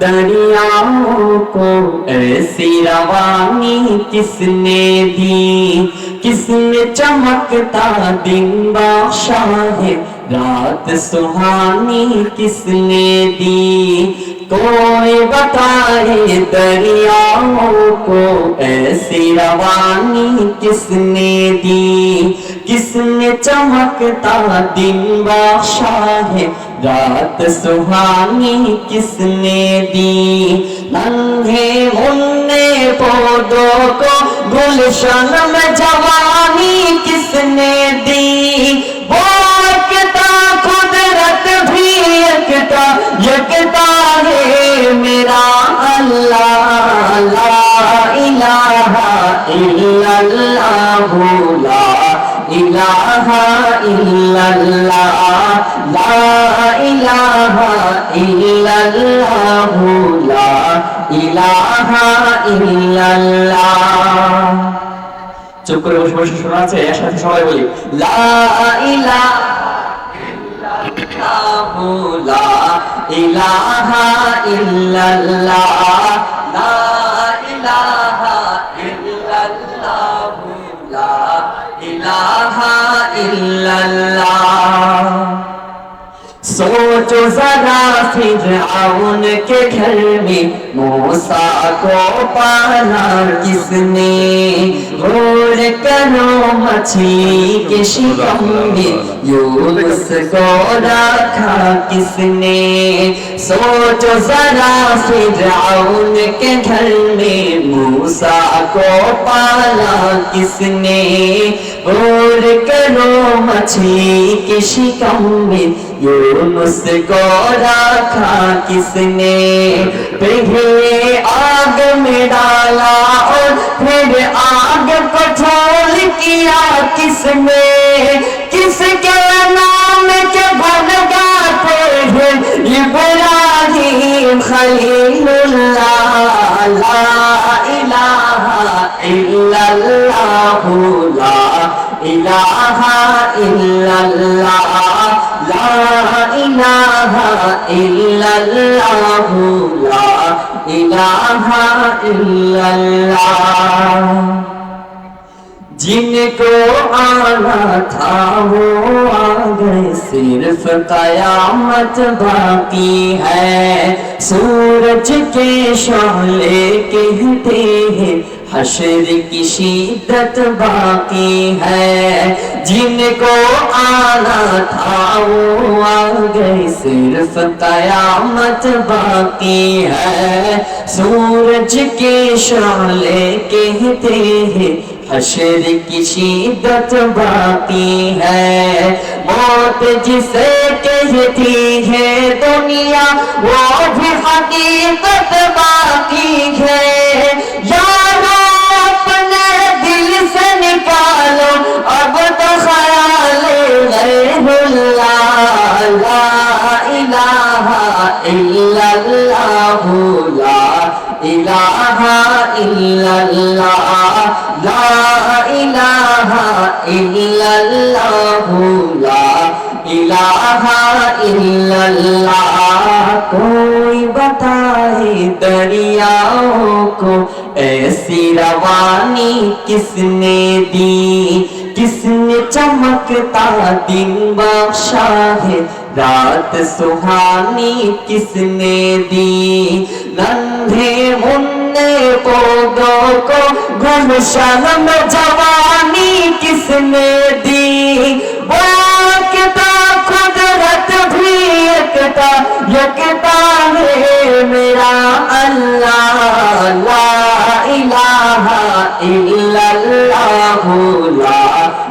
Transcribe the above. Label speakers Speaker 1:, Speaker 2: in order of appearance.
Speaker 1: دریاؤں کو ایسی روانی کس نے دی کس نے چمکتا دن ہے رات سہانی کس نے دی کوئی بتائے دریاؤں کو ایسی روانی کس نے دی کس نے چمکتا دن ہے رات سہانی کس نے دی ننگے منے پودوں کو گلشن میں جوانی کس نے دی وہ اکتا قدرت بھی اکتا یک ইলাহা ইল্লাল্লাহ লা ইলাহা ইল্লাল্লাহ চুপ করে বসে বসে শোনা আছে একসাথে সবাই বলি লা ইলাহা লা ইলাহা ইল্লাল্লাহ লা ইলাহা ইল্লাল্লাহ লা ইলাহা ইল্লাল্লাহ सोचो जरा फिरआउन के घर में मूसा को पाला किसने गौर करो मछली के शिकम में यूनुस को रखा किसने सोचो जरा फिरआउन के घर में मूसा کو پالا کس نے بھول کرو مچھلی کی شکم میں یونس کو رکھا کس نے آگ میں ڈالا اور پھر آگ پٹھول کیا کس نے کس کے نام کے بل گیا خلیل اللہ لولا علاحا للہ لاحا ع لا بھولا الاہا جن کو آنا تھا وہ آ گئے صرف قیامت باقی ہے سورج کے شعلے کہتے ہیں حشر کی شیدت باقی ہے جن کو آنا تھا وہ آ صرف قیامت باقی ہے سورج کے شعلے کہتے ہیں حشر کی شیدت باقی ہے بہت جسے کہتی ہے دنیا وہ بھی حقیقت باقی لا إله إلا الله لا إله إلا الله لا إله إلا الله لا إله إلا الله कोई बताए दरियाओं को ऐसी रवानी किसने दी जिसने चमकता दिन बख्शा है रात सुहानी किसने दी नंधे मुन्ने पौधों को गुलशन में जवानी किसने दी कुदरत भी एकता यकता है मेरा अल्लाह ला इलाहा इल्लल्लाहु ला